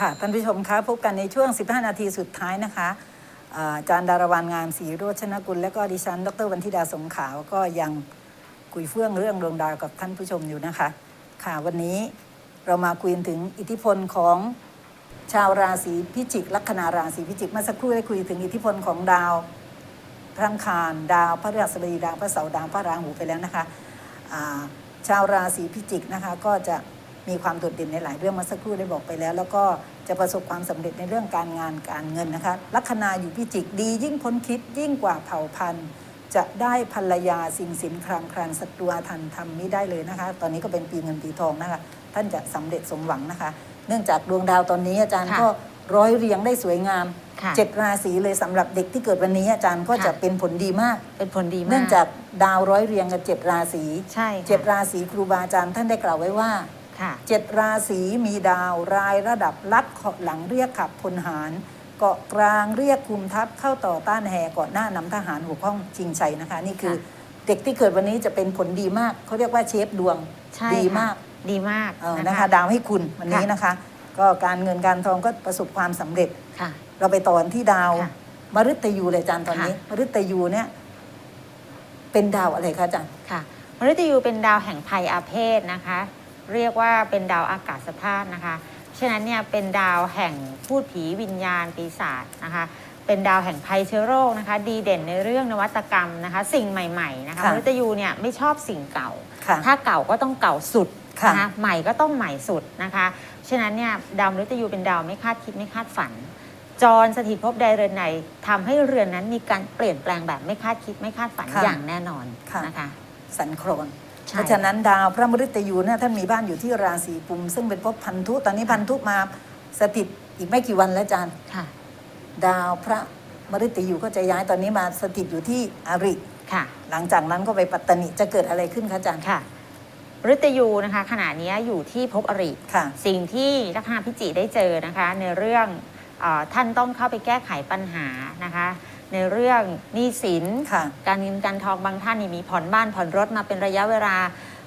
ค่ะท่านผู้ชมคะพบกันในช่วง 15 นาทีสุดท้ายนะคะอาจารย์ดารวันงามศรีโรจนกุล และก็ดิฉัน ดรวันธิดาสงขาวก็ยังคุยเฟื่องเรื่องดวงดาวกับท่านผู้ชมอยู่นะคะ ค่ะวันนี้เรามาคุยถึงอิทธิพลของชาวราศีพิจิก ลัคนาราศีพิจิกเมื่อสักครู่ได้คุยถึงอิทธิพลของดาวพระอังคารดาวพระฤหัสบดีดาวพระเสาร์ดาวพระราหูไปแล้วนะคะาชาวราศีพิจิกนะคะก็จะมีความโดดเด่นในหลายเรื่องมื่อสักครู่ได้บอกไปแล้ว แล้วก็ จะประสบความสำเร็จในเรื่องการงานการเงินนะคะลัคนาอยู่พิจิกดียิ่งพ้นคิดยิ่งกว่าเผ่าพันธุ์ จะได้ภรรยาสิ่งสินครามครานศัตรูอาทันทำไม่ได้เลยนะคะ ตอนนี้ก็เป็นปีเงินปีทองนะคะท่านจะสำเร็จสมหวังนะคะ เนื่องจากดวงดาวตอนนี้อาจารย์ค่ะก็ร้อยเรียงได้สวยงามค่ะเจ็ดราศีเลยสำหรับเด็กที่เกิดวันนี้อาจารย์ก็ค่ะจะเป็นผลดีมาก เป็นผลดีมาก เนื่องจากดาวร้อยเรียงกับเจ็ดราศีใช่ค่ะเจ็ดราศีครูบาอาจารย์ท่านได้กล่าวไว้ว่า ค่ะ เจ็ดราศีมีดาวรายระดับลัดเขาะหลังเรียกขับพลหาร เกาะกลางเรียกคุมทัพเข้าต่อต้านแห่เกาะหน้านำทหารหัวข้องชิงชัยนะคะ นี่คือค่ะเด็กที่เกิดวันนี้จะเป็นผลดีมากเขาเรียกว่าเชฟดวงใช่ดีค่ะมากดีมากเออนะนะคะคะ ดาวให้คุณวันนี้ค่ะนะคะ ก็การเงินการทองก็ประสบความสำเร็จค่ะ เราไปต่อที่ดาวค่ะมฤตยูเลยอาจารย์ตอนนี้ค่ะมฤตยูเนี่ย เป็นดาวอะไรคะอาจารย์ค่ะมฤตยูเป็นดาวแห่งภัยอาเพศนะคะ เรียกว่าเป็นดาวอากาศธาตุนะคะฉะนั้นเนี่ยเป็นดาวแห่งพูดผีวิญญาณปีศาจนะคะเป็นดาวแห่งภัยเชื้อโรคนะคะ ดีเด่นในเรื่องนวัตกรรมนะคะ สิ่งใหม่ๆนะคะค่ะมฤตยูเนี่ยไม่ชอบสิ่งเก่าค่ะถ้าเก่าก็ต้องเก่าสุดค่ะนะคะใหม่ก็ต้องใหม่สุดนะคะฉะนั้นเนี่ยดาวมฤตยูเป็นดาวไม่คาดคิดไม่คาดฝัน จรสถิตภพใดเรือนไหนทำให้เรือนนั้นมีการเปลี่ยนแปลงแบบไม่คาดคิดไม่คาดฝันค่ะอย่างแน่นอนค่ะนะคะ สันโครน ใช่เพราะฉะนั้นดาวพระมฤตยูเนี่ยท่านมีบ้านอยู่ที่ราศีกุม ซึ่งเป็นภพพันธุตอนนี้พันธุมาสถิตอีกไม่กี่วันแล้วอาจารย์ค่ะ ดาวพระมฤตยูก็จะย้ายตอนนี้มาสถิตอยู่ที่อาริค่ะ หลังจากนั้นก็ไปปัตตานีจะเกิดอะไรขึ้นคะอาจารย์ ค่ะฤตยูนะคะขณะนี้อยู่ที่ภพอริ ค่ะ สิ่งที่ลัคนาพิจิได้เจอนะคะในเรื่องเออท่านต้องเข้าไปแก้ไขปัญหานะคะ ในเรื่องหนี้สิน ค่ะ การเงินการทองบางท่านนี่มีผ่อนบ้านผ่อนรถมาเป็นระยะเวลา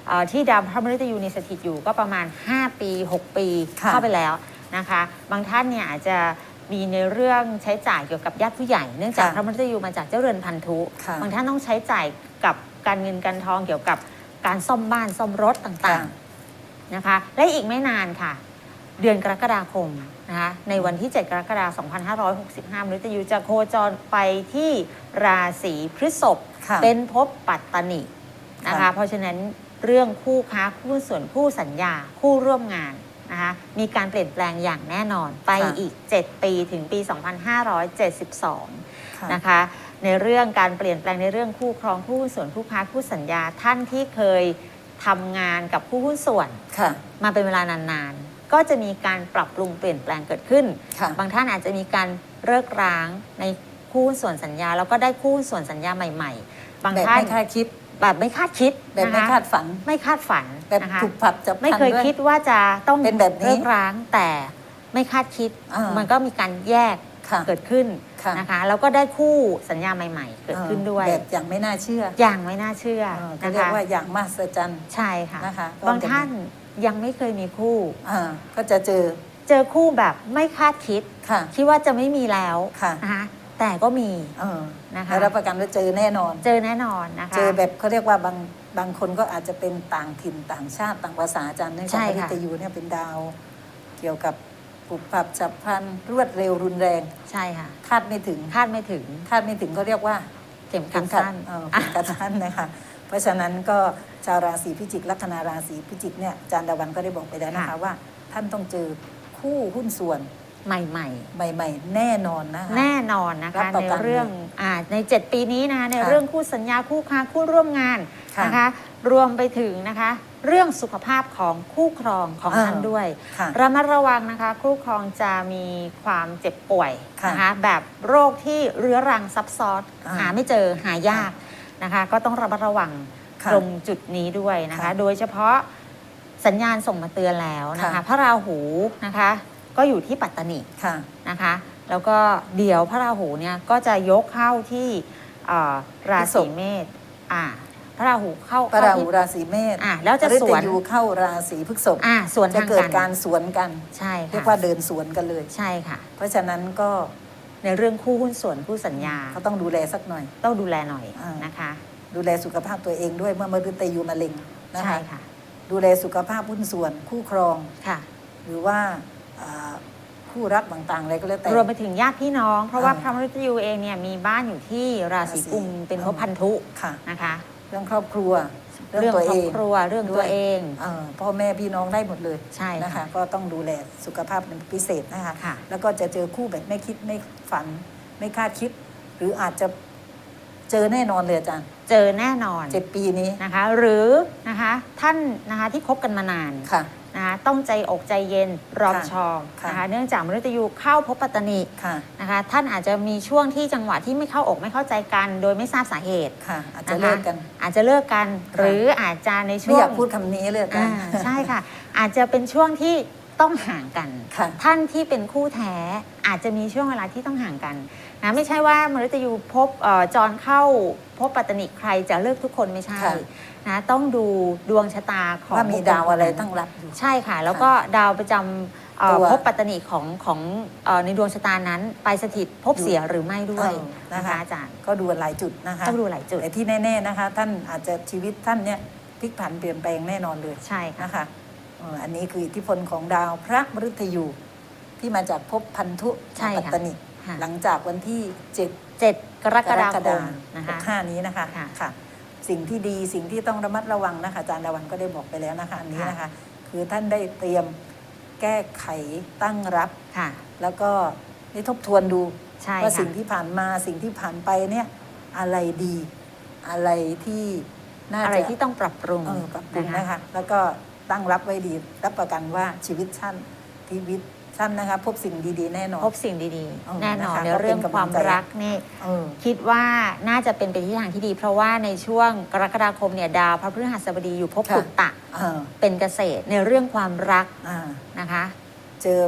เอ่อที่ดาวพระมฤตยูในสถิตอยู่ก็ประมาณ 5 ปี 6 ปีค่ะ เข้าไปแล้วนะคะ บางท่านเนี่ยอาจจะมีในเรื่องใช้จ่ายเกี่ยวกับญาติผู้ใหญ่เนื่องจากพระมฤตยูมาจากเจ้าเรือนพันธุ ค่ะบางท่านต้องใช้จ่ายกับการเงินการทองเกี่ยวกับการซ่อมบ้านซ่อมรถต่างๆนะคะ และอีกไม่นานค่ะ เดือนกรกฎาคมนะคะในวันที่ 7 กรกฎาคม 2565มฤตยูจะโคจรไปที่ราศีพฤษภค่ะเป็นภพปัตตนินะคะค่ะเพราะฉะนั้นเรื่องคู่ค้าคู่ส่วนคู่สัญญาคู่ร่วมงานนะคะมีการเปลี่ยนแปลงอย่างแน่นอนไปอีก 7 ปีถึงปี 2572ค่ะนะคะในเรื่องการเปลี่ยนแปลงในเรื่องคู่ครองคู่หุ้นส่วนคู่ค้าคู่สัญญาท่านที่เคยทำงานกับผู้หุ้นส่วนค่ะมาเป็นเวลานานๆ ก็จะมีการปรับปรุงเปลี่ยนแปลงเกิดขึ้น ค่ะ บางท่านอาจจะมีการเลิกร้างในคู่หุ้นส่วนสัญญา แล้วก็ได้คู่หุ้นส่วนสัญญาใหม่ ๆ บางแบบท่านไม่คาดคิดแบบไม่คาดคิดแบบไม่นะคะคาดฝัน ไม่คาดฝันแบบนะคะ ถูกผับจับไม่พันเคยด้วยคิดว่าจะต้องเป็นแบบนี้เลิกร้างแต่ไม่คาดคิด อ่ามัมันก็มีการแยกค่ะเกิดขึ้นค่ะ นะคะแล้วก็ได้คู่สัญญาใหม่ ๆ เกิดขึ้นด้วย แบบอย่างไม่น่าเชื่ออย่างไม่น่าเชื่อเออเขานะเรียกคะว่าอย่างมหัศจรรย์ ใช่ค่ะนะคะก็บางจะมีท่าน ยังไม่เคยมีคู่ อ่าก็จะเจอ เจอคู่แบบไม่คาดคิด ค่ะ คิดว่าจะไม่มีแล้วค่ะ นะคะแต่ก็มี เออนะคะ และรับประกันว่าเจอแน่นอน เจอแน่นอนนะคะ เจอแบบเขาเรียกว่าบางบางคนก็อาจจะเป็นต่างถิ่นต่างชาติต่างภาษาอาจารย์เนื่องจากใช่มฤค่ะตยูเนี่ยเป็นดาว เกี่ยวกับปุบปับฉับพลันรวดเร็วรุนแรงใช่ค่ะ คาดไม่ถึงคาดไม่ถึงคาดไม่ถึงเขาเรียกว่า เข็มขัดสั้น เออเข็มขัดสั้นนะคะ เพราะฉะนั้นก็ ชาวราศีพิจิกลัคนาราศีพิจิกเนี่ยอาจารย์ดาวันก็ได้บอกไปแล้วนะคะค่ะ ว่า ท่านต้องเจอคู่หุ้นส่วนใหม่ใหม่ ๆ แน่นอนนะคะ ๆ แน่นอนนะรัคะบประในกันเรื่องอ่าใน 7 ปีนี้นะคะในค่ะเรื่องคู่สัญญาคู่ค้าคู่ร่วมงานค่ะนะคะ รวมไปถึงนะคะ เรื่องสุขภาพของคู่ครองของอ่า ท่านด้วยค่ะ ระมัดระวังนะคะ คู่ครองจะมีความเจ็บป่วยค่ะนะคะ แบบโรคที่เรื้อรังซับซ้อนอ่า หาไม่เจอหายากนะคะ ก็ต้องระมัดระวังค่ะ ตรงจุดนี้ด้วยนะคะค่ะโดยเฉพาะสัญญาณส่งมาเตือนแล้วนะคะค่ะพระราหูนะคะ ก็อยู่ที่ปัตตานีค่ะนะคะ แล้วก็เดี๋ยวพระราหูเนี่ยก็จะยกเข้าที่เอ่อราศีเมษอ่าพระราหูเข้าพระราเข้าหูที่ราศีเมษอะแล้วจะฤสตวนยูเข้าราศีพฤษภอ่าสวนจะทางเกิดกันการสวนกันใช่เรียกค่ะว่าเดินสวนกันเลยใช่ค่ะ เพราะฉะนั้นก็ในเรื่องคู่หุ้นส่วนคู่สัญญาก็ต้องดูแลสักหน่อย ต้องดูแลหน่อยอ่านนะคะ ดูแลสุขภาพตัวเองด้วยเมื่อมฤตยูมาเล็งนะใช่คะค่ะ ดูแลสุขภาพหุ้นส่วนคู่ครอง ค่ะ หรือว่าอ่าคู่รักต่างๆอะไรก็แล้วแต่ รวมไปถึงญาติพี่น้อง เพราะว่าอ่าพระมฤตยูเองเนี่ยมีบ้านอยู่ที่ราศีราศีกุมเป็นภพอ่า พันธุค่ะ นะคะ เรื่องครอบครัวเรื่องเรื่องตัวครเออบง ครัวเรื่องด้ตัววย เองเออพ่อแม่พี่น้องได้หมดเลยใช่นะคะค่ะก็ต้องดูแลสุขภาพเป็นพิเศษนะคะ ค่ะ แล้วก็จะเจอคู่แบบไม่คิดไม่ฝันไม่คาดคิด หรืออาจจะ เจอแน่นอนเลยอาจารย์เจอแน่นอนเจ็ดปีนี้นะคะ หรือนะคะท่านนะคะที่คบกันมานานค่ะนะคะต้องใจอกใจเย็นรอมค่ะชอมค่ะนะคะเนื่องจากมฤตยูเข้าพบปัตตนิค่ะนะคะท่านอาจจะมีช่วงที่จังหวะที่ไม่เข้าอกไม่เข้าใจกัน โดยไม่ทราบสาเหตุค่ะอาจจะนะคะเลิกกัน อาจจะเลิกกันค่ะหรืออาจจะในไม่ช่วองยากพูดคำนี้เลยอาจาอ่ารย์ใช่ค่ะ อาจจะเป็นช่วงที่ต้องห่างกันค่ะท่านที่เป็นคู่แท้อาจจะมีช่วงเวลาที่ต้องห่างกัน นะไม่ใช่ว่ามฤตยูพบเอ่อจรเข้าพบปัตตนิใครจะเลิกทุกคนไม่ใช่ค่ะนะต้องดูดวงชะตาของว่ามีบุคคลดาวอะไรนั้นตั้งรับอยู่ใช่ค่ะ แล้วก็ดาวประจำเอ่อตัวพบปัตตนิของของเอ่อในดวงชะตานั้น ไปสถิตพบอยู่เสียหรือไม่ด้วยเออนะนะคะคะอาจารย์ก็ดูหลายจุดนะคะต้องดูหลายจุดแต่ที่แน่ๆนะคะ ท่านอาจจะชีวิตท่านเนี่ยพลิกผันเปลี่ยนแปลงแน่นอนเลยใช่ค่ะนะคะเอ่ออันนี้คืออิทธิพลของดาวพระมฤตยูที่มาจากภพพันธุใช่ค่ะปัตตนิ ค่ะหลังจากวันที่เจ็ดเจ็ดกรกกรฎากคฎามนะหคะกห้านี้นะคะค่ะ ค่ะ สิ่งที่ดีสิ่งที่ต้องระมัดระวังนะคะอาจารย์ดาวันก็ได้บอกไปแล้วนะคะอันนี้ค่ะนะคะ คือท่านได้เตรียมแก้ไขตั้งรับ ค่ะ แล้วก็ได้ทบทวนดูใช่ว่าค่ะสิ่งที่ผ่านมาสิ่งที่ผ่านไปเนี่ยอะไรดีอะไรที่น่าอะไรจะที่ต้องปรับปรุงเออปรับปรุงนะคะ แล้วก็ตั้งรับไว้ดีรับประกันว่าชีวิตท่านชีวิต ท่านนะคะพบสิ่งดีๆ แน่นอน พบสิ่งดีเออๆแน่นอนนะคะในก็เป็นเรื่องกำลังความใจรักนี่เออ คิดว่าน่าจะเป็นไปที่ทางที่ดี เพราะว่าในช่วงกรกฎาคมเนี่ยดาวพระพฤหัสบดีอยู่ภพค่ะ ปุตตะเออเป็นเกษตรในเรื่องความรักอ่านะคะเจอ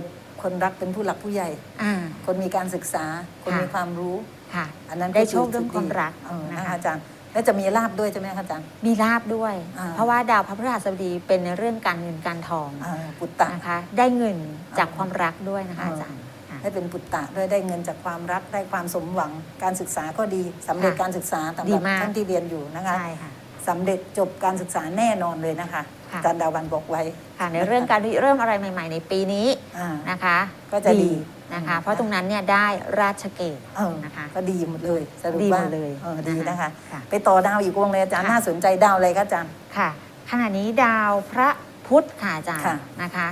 คนรักเป็นผู้หลักผู้ใหญ่ อ่า คนมีการศึกษา คนค่ะ มีความรู้ ค่ะ อันนั้นได้ก็โชคเรื่องความรักเออนะคะนะคะอาจารย์ แล้วจะมีลาบด้วยใช่ไหมคะอาจารย์ มีลาบด้วย อ่า เพราะว่าดาวพระพฤหัสบดีเป็นในเรื่องการเงินการทองอ่าปุตตะ นะคะ ได้เงินจากอ่าความรักด้วยนะคะอ่า อาจารย์ค่ะได้เป็นปุตตะด้วยได้เงินจากความรักได้ความสมหวังการศึกษาก็ดีสำเร็จค่ะการศึกษาสำหดีรับมาก ท่านที่เรียนอยู่นะคะใช่ค่ะ สำเร็จจบการศึกษาแน่นอนเลยนะคะค่ะ อาจารย์ดาวันบอกไว้ค่ะในเรื่องการเริ่มอะไรใหม่ ๆ ในปีนี้อ่า นะคะก็จะดี นะคะอืมเพราะตรงนั้นเนี่ยได้ราชเกตเออนะคะ ก็ดีหมดเลยสรุปดีหมว่าดเลยเออดีนะคะ ค่ะ ไปต่อดาวอีกวงเลยอาจารย์ค่ะ น่าสนใจดาวอะไรคะอาจารย์ ค่ะขณะนี้ดาวพระพุธค่ะอาจารย์ค่ะ นะคะ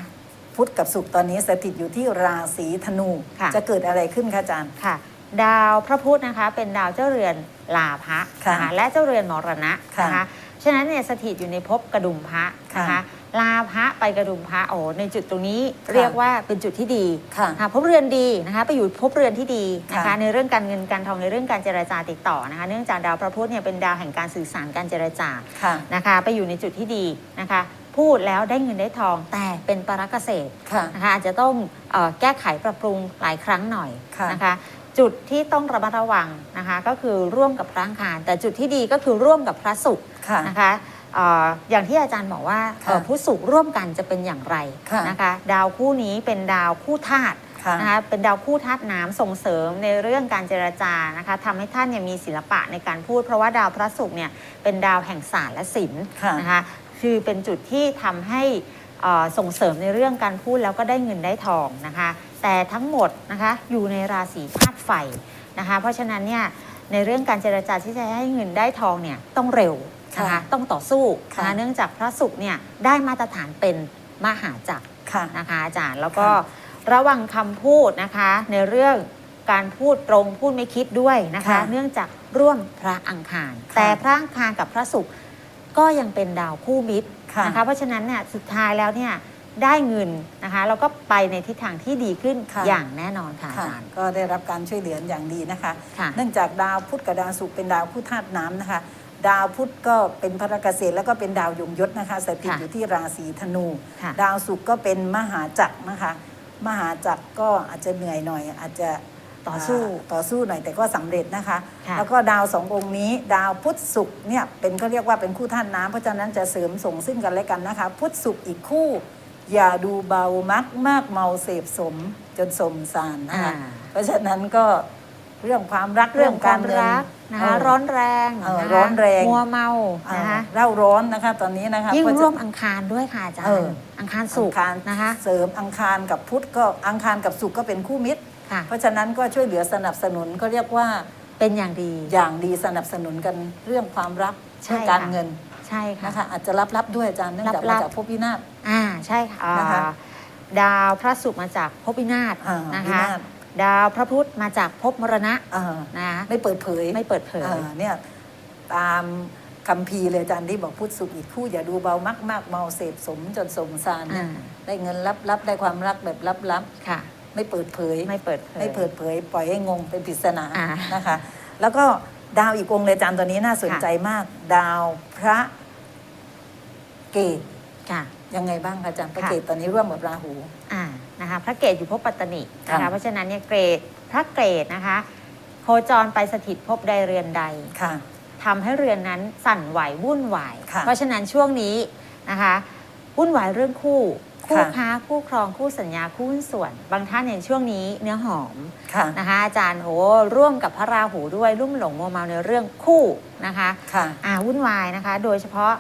พุธกับศุกร์ตอนนี้สถิตอยู่ที่ราศีธนู ค่ะ จะเกิดอะไรขึ้นคะอาจารย์ ค่ะ ดาวพระพุธนะคะเป็นดาวเจ้าเรือนลาภะค่ะนะคะและเจ้าเรือนมรณะค่ะนะคะฉะนั้นเนี่ยสถิตอยู่ในภพกระดุมพระนะคะค่ะ ลาภะไปกระดุมพระโอ้ในจุดตรงนี้ค่ะเรียกว่าเป็นจุดที่ดีค่ะค่ะภพเรือนดีนะคะไปอยู่ภพเรือนที่ดีนะคะค่ะในเรื่องการเงินการทองในเรื่องการเจรจาติดต่อนะคะเนื่องจากดาวพระพุธเนี่ยเป็นดาวแห่งการสื่อสารการเจรจาค่ะนะคะไปอยู่ในจุดที่ดีนะคะ พูดแล้วได้เงินได้ทองแต่เป็นปรักเกษตรค่ะนะคะอาจจะต้องเออแก้ไขปรับปรุงหลายครั้งหน่อยค่ะนะคะจุดที่ต้องระมัดระวังนะคะก็คือร่วมกับพระอังคารแต่จุดที่ดีก็คือร่วมกับพระศุกร์ค่ะนะคะเอ่ออย่างที่อาจารย์บอกว่าค่ะเอ่อผู้ศุกร์ร่วมกันจะเป็นอย่างไรค่ะนะคะดาวคู่นี้เป็นดาวคู่ธาตุค่ะนะคะเป็นดาวคู่ธาตุน้ำส่งเสริมในเรื่องการเจรจานะคะทำให้ท่านเนี่ยมีศิลปะในการพูด เพราะว่าดาวพระศุกร์เนี่ยเป็นดาวแห่งศาสตร์และศิลป์ค่ะนะคะคือเป็นจุดที่ทำให้เอ่อส่งเสริมในเรื่องการพูดแล้วก็ได้เงินได้ทองนะคะ แต่ทั้งหมดนะคะอยู่ในราศีธาตุไฟนะคะ เพราะฉะนั้นเนี่ยในเรื่องการเจรจาที่จะให้เงินได้ทองเนี่ยต้องเร็ว นะคะค่ะต้องต่อสู้นะค่ะคะเนื่องจากพระศุกร์เนี่ยได้มาตรฐานเป็นมหาจักรค่ะ นะคะอาจารย์แล้วก็ระวังคำพูดนะคะ ในเรื่องการพูดตรงพูดไม่คิดด้วยนะคะ ค่ะเนื่องจากร่วมพระอังคาร ค่ะ แต่พระอังคารกับพระศุกร์ก็ยังเป็นดาวคู่มิตร ค่ะ นะคะเพราะฉะนั้นเนี่ยสุดท้ายแล้วเนี่ยได้เงินนะคะแล้วก็ไปในทิศทางที่ดีขึ้นค่ะ อย่างแน่นอนค่ะอาค่ะจารย์ก็ได้รับการช่วยเหลืออย่างดีนะคะ ค่ะ เนื่องจากดาวพุธกับดาวศุกร์เป็นดาวคู่ธาตุน้ำนะคะ ดาวพุธก็เป็นพระเกษตรแล้วก็เป็นดาวยงยศนะคะสถิตค่ะอยู่ที่ราศีธนูค่ะดาวศุกร์ก็เป็นมหาจักรนะคะ มหาจักรก็อาจจะเหนื่อยหน่อย อาจจะต่อสู้าต่อสู้หน่อยแต่ก็สำเร็จนะคะค่ะแล้วก็ดาวสององค์นี้ ดาวพุธศุกร์เนี่ยเป็นเขาเรียกว่าเป็นคู่ท่านน้ำเพราะฉะนั้นจะเสริมส่งซึ่งกันและกันนะคะ พุธศุกร์อีกคู่ อย่าดูเบามักมากเมาเสพสมจนสมสารนะคะอ่าเพราะฉะนั้นก็ เรื่องความรักเรื่องความเงินรักนะคะเออร้อนแรงเออนะคะร้อนแรง มัวเมาเอ่อนะคะเร่าร้อนนะคะ ตอนนี้นะคะยิ่งเพาะฉะร่วมอังคารด้วยค่ะอาจารเออย์อังคารสุกอังคารนะคะ เสริมอังคารกับพุธก็อังคารกับศุกร์ก็เป็นคู่มิตรค่ะเพราะฉะนั้นก็ช่วยเหลือสนับสนุนก็เรียกว่าเป็นอย่างดี อย่างดีสนับสนุนกันเรื่องความรักใช่เรื่องการค่ะเงินใช่ค่ะนะคะอาจจะรับรับๆด้วยอาจารย์เนื่องจากรัมาบๆจากภพพินาศอ่าใช่ค่ะอ่านะคะดาวพระศุกร์มาจากภพวินาศอ่านะวิคะนาศ ดาวพระพุธมาจากภพมรณะอ่านะคะไม่เปิดเผยไม่เปิดเผยอ่าเนี่ยตามคัมภีร์เลยอาจารย์ที่บอกพุทธสุขอีกคู่อย่าดูเบามากมากๆเมาเสพสมจนสมสารเนี่ยอ่า ได้เงินลับรับๆได้ความรักแบบลับรับค่ะๆไม่เปิดเผย ไม่เปิดเผย ไม่เปิดเผย ปล่อยให้งงเป็นปริศนาอ่านะคะ แล้วก็ดาวอีกองค์เลยอาจารย์ตัวนี้น่าสนใจมาก ดาวพระเกตค่ะ ยังไงบ้างคะอาจารย์พระค่ะ เกตตอนนี้ร่วมกับราหู อ่า นะคะพระเกตอยู่ภพปัตตนินะค่ะ คะเพราะฉะนั้นเนี่ยเกรดพระเกรดนะคะ โคจรไปสถิตภพใดเรือนใด ค่ะ ทำให้เรือนนั้นสั่นไหววุ่นวาย ค่ะเพราะฉะนั้นช่วงนี้นะคะวุ่นวายเรื่องคู่ คู่ค่ะ ค้าคู่ครองคู่สัญญาคู่หุ้นส่วน บางท่านในช่วงนี้เนื้อหอมค่ะ นะคะอาจารย์โหร่วมกับพระราหูด้วยรุ่มหลงมัวเมาในเรื่องคู่นะคะค่ะ อ่าวุ่นวายนะคะ โดยเฉพาะ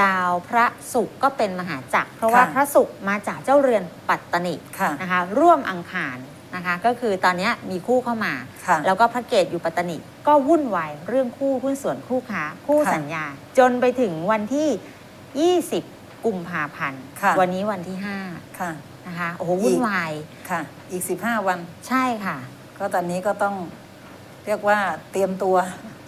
ดาวพระศุกร์ก็เป็นมหาจักร เพราะว่าค่ะพระศุกร์มาจากเจ้าเรือนปัตตนิค่ะนะคะร่วมอังคารนะคะก็คือตอนเนี้ยมีคู่เข้ามาค่ะแล้วก็พระเกตอยู่ปัตตนิก็วุ่นวายเรื่องคู่หุ้นส่วนคู่ค้า คู่ค่ะสัญญา จนไปถึงวันที่ 20 กุมภาพันธ์ค่ะวันนี้วันที่ค่ะ5นะคะโอ้โหวุ่นวายค่ะ อีก 15 วันใช่ค่ะ ก็ตอนนี้ก็ต้องเรียกว่าเตรียมตัว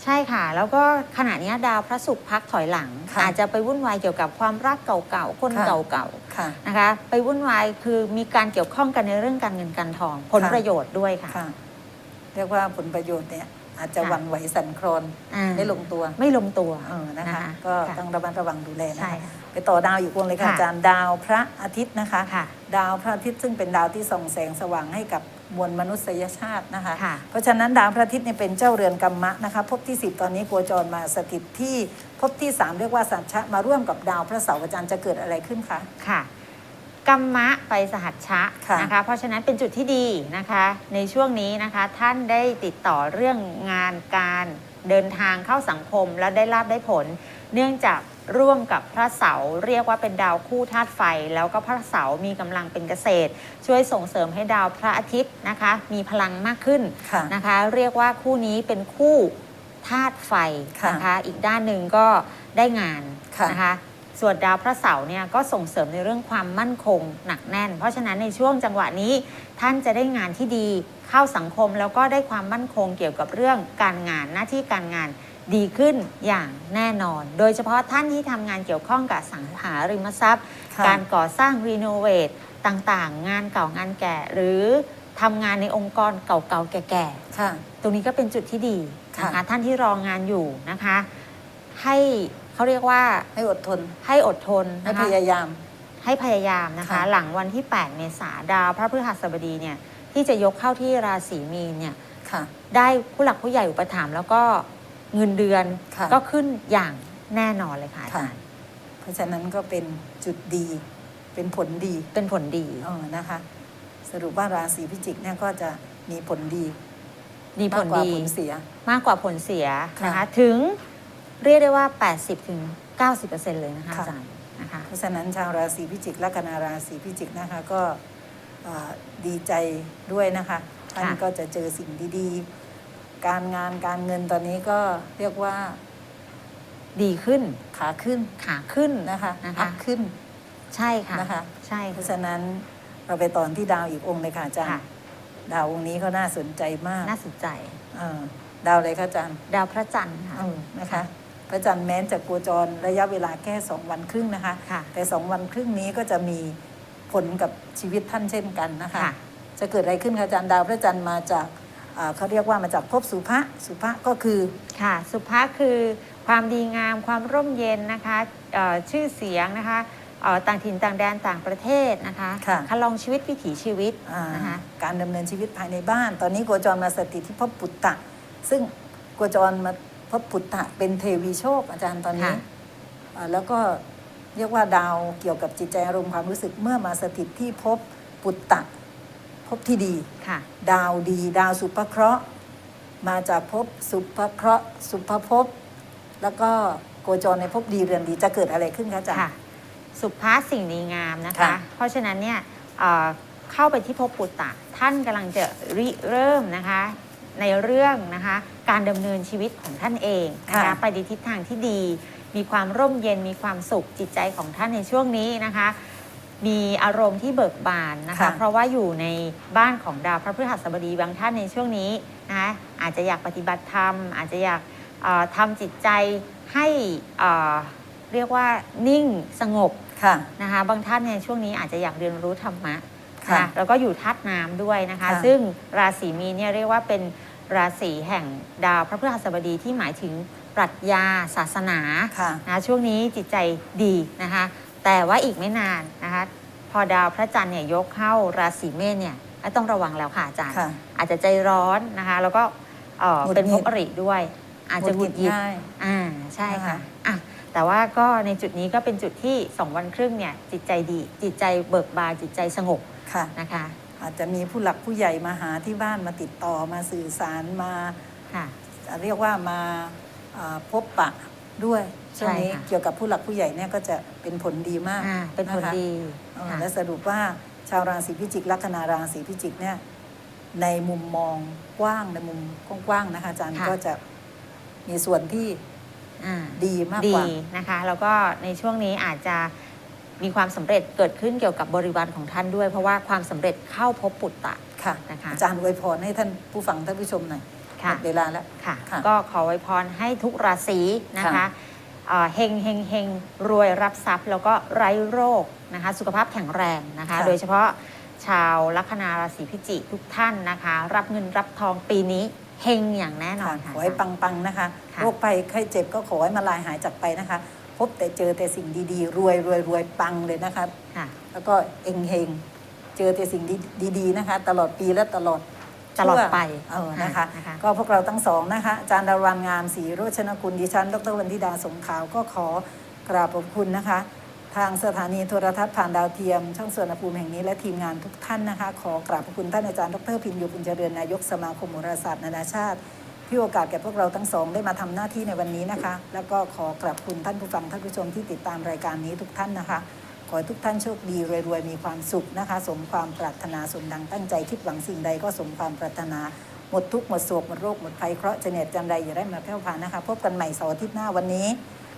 ใช่ค่ะ แล้วก็ขณะเนี้ยดาวพระศุกร์พักถอยหลัง ค่ะอาจจะไปวุ่นวายเกี่ยวกับความรักเก่าๆคนค่ะ เก่าค่ะ ๆนะคะ ไปวุ่นวายคือมีการเกี่ยวข้องกันในเรื่องการเงินการทอง ผลค่ะ ประโยชน์ด้วยค่ะค่ะ เรียกว่าผลประโยชน์เนี่ยอาจจะค่ะหวั่นไหวสั่นคลอนอ่าไม่ลงตัวไม่ลงตัว เออนะคะ นะคะก็ค่ะ ต้องระมัดระวังดูแลนะใช่คะค่ะ ไปต่อดาวอีกวงเลยค่ะค่ะ อาจารย์ดาวพระอาทิตย์นะคะ ค่ะ ดาวพระอาทิตย์ซึ่งเป็นดาวที่ส่องแสงสว่างให้กับ มวลมนุษยชาตินะคะ ค่ะ เพราะฉะนั้นดาวพระอาทิตย์เนี่ยเป็นเจ้าเรือนกรรมะนะคะภพที่ 10 ตอนนี้โคจรมาสถิตที่ภพที่ 3 เรียกว่าสัจฉะมาร่วมกับดาวพระเสาร์อาจารย์จะเกิดอะไรขึ้นคะ ค่ะกัมมะไปสหัชชะค่ะ นะคะ เพราะฉะนั้นเป็นจุดที่ดีนะคะ ในช่วงนี้นะคะท่านได้ติดต่อเรื่องงานการเดินทางเข้าสังคมและได้ลาบได้ผล เนื่องจาก ร่วมกับพระเสาร์เรียกว่าเป็นดาวคู่ธาตุไฟ แล้วก็พระเสาร์มีกำลังเป็นเกษตร ช่วยส่งเสริมให้ดาวพระอาทิตย์นะคะ มีพลังมากขึ้นค่ะนะคะ เรียกว่าคู่นี้เป็นคู่ธาตุไฟค่ะนะคะ อีกด้านหนึ่งก็ได้งานค่ะนะคะ ส่วนดาวพระเสาร์เนี่ยก็ส่งเสริมในเรื่องความมั่นคงหนักแน่น เพราะฉะนั้นในช่วงจังหวะนี้ท่านจะได้งานที่ดีเข้าสังคมแล้วก็ได้ความมั่นคงเกี่ยวกับเรื่องการงานหน้าที่การงาน ดีขึ้นอย่างแน่นอน โดยเฉพาะท่านที่ทำงานเกี่ยวข้องกับสังหาริมทรัพย์ ค่ะการก่อสร้างรีโนเวทต่างๆ งานเก่างานแก่ หรือทำงานในองค์กรเก่าๆ แก่ๆค่ะตรงนี้ก็เป็นจุดที่ดีนะคะค่ะ ท่านที่รองงานอยู่นะคะ ให้เขาเรียกว่าให้อดทนให้อดทนให้นะพคะ ยายาม ให้พยายามนะคะ ค่ะ หลังวันที่ 8 เมษาดาวพระพฤหัสบดีเนี่ยที่จะยกเข้าที่ราศีมีนเนี่ยค่ะ ได้ผู้หลักผู้ใหญ่อุปถัมภ์แล้วก็ เงินเดือนค่ะ ก็ขึ้นอย่างแน่นอนเลยค่ะอาค่ะ จารย์ เพราะฉะนั้นก็เป็นจุดดี เป็นผลดีเป็นผลดี เออนะคะ สรุปว่าราศีพิจิกเนี่ยก็จะมีผลดีมีผมากลกว่าดีผลเสีย มากกว่าผลเสียนะคะค่ะถึงเรียกได้ว่า 80ถึง90%เลยนะคะค่ะอาจารย์นะคะ เพราะฉะนั้นชาวราศีพิจิกและคณาราศีพิจิกนะคะก็เอ่อดีใจด้วยนะคะท่านค่ะ ก็จะเจอสิ่งดีๆ การงานการเงินตอนนี้ก็เรียกว่า ดีขึ้นขาขึ้นขาขึ้นนะคะนะคะ อัพขึ้นใช่ค่ะนะคะ ใช่เพค่ะราะฉะนั้นเราไปตอนที่ดาวอีกองค์เลยค่ะอาจารค่ะย์ดาวองค์นี้ก็น่าสนใจมากน่าสนใจ เออดาวอะไรคะอาจารย์ ดาวพระจันทร์ค่ะ เออนะคะ พระจันทร์แม้นจะโคจรระยะเวลาแค่สองวันครึ่งนะคะ ค่ะ แต่สองวันครึ่งนี้ก็จะมีผลกับชีวิตท่านเช่นกันนะคะ ค่ะ จะเกิดอะไรขึ้นคะอาจารย์ดาวพระจันทร์มาจากอ่า เขาเรียกว่ามาจากภพสุภะสุภะก็คือค่ะ สุภาพคือความดีงามความร่มเย็นนะคะเอ่อชื่อเสียงนะคะเอ่อต่างถิ่นต่างแดนต่างประเทศนะคะค่ะคัดลองชีวิตวิถีชีวิตอ่านะคะการดำเนินชีวิตภายในบ้าน ตอนนี้โคจรมาสถิตที่พบปุตตะ ซึ่งโคจรมาพบปุตตะเป็นเทวีโชคอาจารย์ตอนนี้ค่ะอ่าแล้วก็เรียกว่าดาวเกี่ยวกับจิตใจอารมณ์ความรู้สึกเมื่อมาสถิตที่พบปุตตะพ บที่ดี ค่ะ ดาวดี ดาวสุภเคราะห์ มาจากภพสุภเคราะห์ สุภภพ แล้วก็โคจรในภพดีเรือนดีจะเกิดอะไรขึ้นคะอาจารย์ ค่ะ สุภาษสิ่งดีงามนะคะ ค่ะ เพราะฉะนั้นเนี่ยเอ่อเข้าไปที่ภพปุตตะ ท่านกำลังจะริเริ่มนะคะ ในเรื่องนะคะ การดำเนินชีวิตของท่านเองนะคะไปในทิศทางที่ดี มีความร่มเย็นมีความสุขจิตใจของท่านในช่วงนี้นะคะ มีอารมณ์ที่เบิกบานนะคะ ค่ะ เพราะว่าอยู่ในบ้านของดาวพระพฤหัสบดีบางท่านในช่วงนี้นะคะอาจจะอยากปฏิบัติธรรม อาจจะอยากเอ่อทำจิตใจให้เอ่อเรียกว่านิ่งสงบ ค่ะ นะคะบางท่านในช่วงนี้อาจจะอยากเรียนรู้ธรรมะค่ะนะแล้วก็อยู่ธาตุน้ำด้วยนะคะ ค่ะ ซึ่งราศีมีนเนี่ยเรียกว่าเป็นราศีแห่งดาวพระพฤหัสบดีที่หมายถึงปรัชญาศาสนาค่ะ นะช่วงนี้จิตใจดีนะคะ แต่ว่าอีกไม่นานนะคะพอดาวพระจันทร์เนี่ยยกเข้าราศีเมษเนี่ยต้องระวังแล้วค่ะอาจารย์ค่ะอาจจะใจร้อนนะคะ แล้วก็เอ่อหงุดหงิดเป็นภพอริด้วย อาจจะหงุดหงิดง่ายอ่าใช่ค่ะนะคะอะแต่ว่าก็ในจุดนี้ก็เป็นจุดที่2วันครึ่งเนี่ยจิตใจดี จิตใจเบิกบานจิตใจสงบค่ะนะคะ อาจจะมีผู้หลักผู้ใหญ่มาหาที่บ้านมาติดต่อมาสื่อสารมาค่ะเรียกว่ามาอ่าพบปะ ด้วยช่วงนี้ใช่ค่ะ เกี่ยวกับผู้หลักผู้ใหญ่เนี่ยก็จะเป็นผลดีมากอ่าเป็นผลนะคะดีเออค่ะ และสรุปว่าชาวราศีพิจิกลัคนาราศีพิจิกเนี่ยในมุมมองกว้างในมุมกว้างๆนะคะอาจารย์ค่ะ ก็จะมีส่วนที่อ่าดีมากดีกว่า นะคะแล้วก็ในช่วงนี้อาจจะมีความสำเร็จเกิดขึ้นเกี่ยวกับบริวารของท่านด้วย เพราะว่าความสำเร็จเข้าพบปุตตะค่ะ นะคะ อาจารย์อวยพรให้ท่านผู้ฟังท่านผู้ชมหน่อย ค่ะ หมดเวลาแล้ว ค่ะ ค่ะ ก็ขอไว้พรให้ทุกราศีนะคะค่ะ เอ่อเฮงเฮงเฮงรวยรับทรัพย์ แล้วก็ไร้โรคนะคะ สุขภาพแข็งแรงนะคะ ค่ะ โดยเฉพาะชาวลัคนาราศีพิจิกทุกท่านนะคะ รับเงินรับทองปีนี้เฮงอย่างแน่นอค่ะนค่ะ ขอให้ปัง ๆ นะคะ ค่ะ โรคภัยไข้เจ็บก็ขอให้มาลายหายจากไปนะคะ พบแต่เจอแต่สิ่งดีๆ รวยรวยรวยปังเลยนะคะ ค่ะ แล้วก็เองเฮงเจอแต่สิ่งดีๆ นะคะ ตลอดปีและตลอด ตลอดไปเออนะคะ นะคะ ก็พวกเราทั้งสองนะคะอาจารย์ดารวันงามศรีโรชนกุลดิฉัน ดรวันธิดาสงขาวก็ขอกราบขอบคุณนะคะ ทางสถานีโทรทัศน์ผ่านดาวเทียม ช่องส่วนภูมิแห่งนี้และทีมงานทุกท่านนะคะ ขอกราบขอบคุณท่านอาจารย์ดรพินโยบุญเจริญนายกสมาคมโหราศาสตร์นานาชาติที่โอกาสแก่พวกเราทั้งสองได้มาทำหน้าที่ในวันนี้นะคะ แล้วก็ขอกราบคุณท่านผู้ฟังท่านผู้ชมที่ติดตามรายการนี้ทุกท่านนะคะข อให้ทุกท่านโชคดี รวยๆ มีความสุขนะคะ สมความปรารถนาสมดังตั้งใจคิดหวังสิ่งใดก็สมความปรารถนาหมดทุกข์หมดโศกหมดโรคหมดภัยเคราะห์เจเนตจำใดอย่าได้มาแผ่วพานนะคะ พบกันใหม่เสาร์อาทิตย์หน้าวันนี้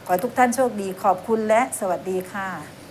ขอให้ทุกท่านโชคดีขอบคุณและสวัสดีค่ะ